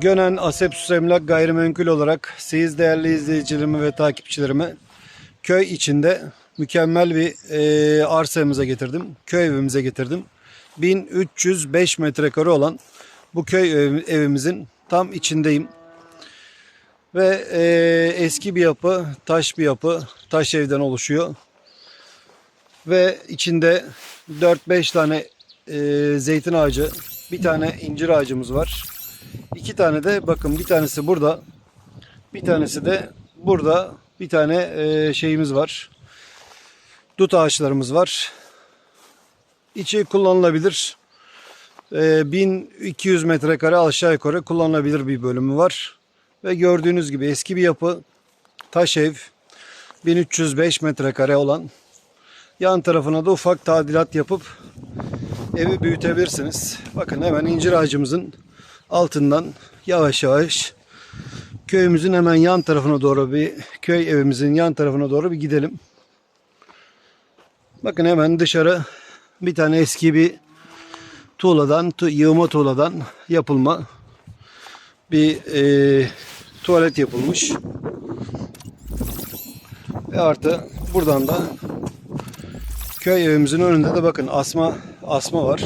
Gönen Asepsus Emlak Gayrimenkul olarak siz değerli izleyicilerime ve takipçilerime köy içinde mükemmel bir e, arsamıza getirdim. Köy evimize getirdim. 1305 metrekare olan bu köy ev- evimizin tam içindeyim. Ve e, eski bir yapı, taş bir yapı, taş evden oluşuyor. Ve içinde 4-5 tane e, zeytin ağacı, bir tane incir ağacımız var. İki tane de bakın bir tanesi burada. Bir tanesi de burada. Bir tane e, şeyimiz var. Dut ağaçlarımız var. İçi kullanılabilir. E, 1200 metrekare aşağı yukarı kullanılabilir bir bölümü var. Ve gördüğünüz gibi eski bir yapı. Taş ev. 1305 metrekare olan. Yan tarafına da ufak tadilat yapıp evi büyütebilirsiniz. Bakın hemen incir ağacımızın altından yavaş yavaş köyümüzün hemen yan tarafına doğru bir köy evimizin yan tarafına doğru bir gidelim. Bakın hemen dışarı bir tane eski bir tuğladan, tu- yığma tuğladan yapılma bir e, tuvalet yapılmış. Ve artı buradan da köy evimizin önünde de bakın asma asma var.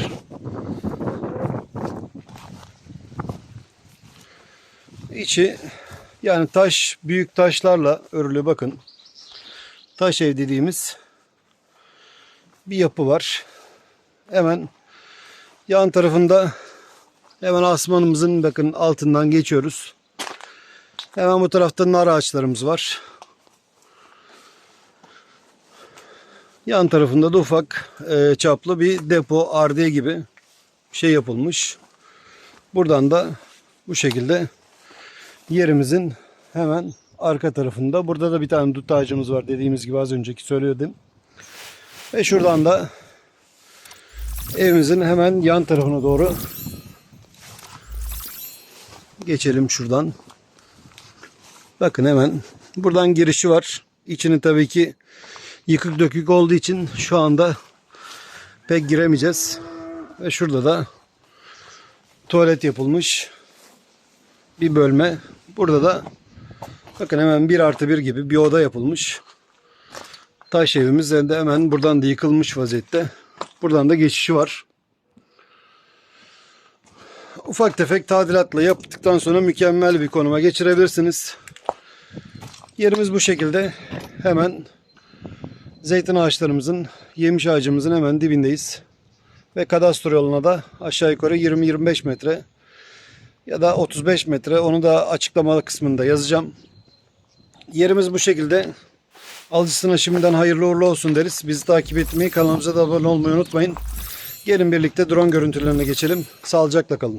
İçi yani taş büyük taşlarla örülü bakın. Taş ev dediğimiz bir yapı var. Hemen yan tarafında hemen asmanımızın bakın altından geçiyoruz. Hemen bu tarafta nar ağaçlarımız var. Yan tarafında da ufak e, çaplı bir depo ardiye gibi şey yapılmış. Buradan da bu şekilde yerimizin hemen arka tarafında. Burada da bir tane dut ağacımız var dediğimiz gibi az önceki söyledim. Ve şuradan da evimizin hemen yan tarafına doğru geçelim şuradan. Bakın hemen buradan girişi var. İçini tabii ki yıkık dökük olduğu için şu anda pek giremeyeceğiz. Ve şurada da tuvalet yapılmış bir bölme. Burada da bakın hemen bir artı bir gibi bir oda yapılmış. Taş evimiz de hemen buradan da yıkılmış vaziyette. Buradan da geçişi var. Ufak tefek tadilatla yaptıktan sonra mükemmel bir konuma geçirebilirsiniz. Yerimiz bu şekilde. Hemen zeytin ağaçlarımızın, yemiş ağacımızın hemen dibindeyiz. Ve kadastro yoluna da aşağı yukarı 20-25 metre ya da 35 metre onu da açıklama kısmında yazacağım. Yerimiz bu şekilde. Alıcısına şimdiden hayırlı uğurlu olsun deriz. Bizi takip etmeyi, kanalımıza da abone olmayı unutmayın. Gelin birlikte drone görüntülerine geçelim. Sağlıcakla kalın.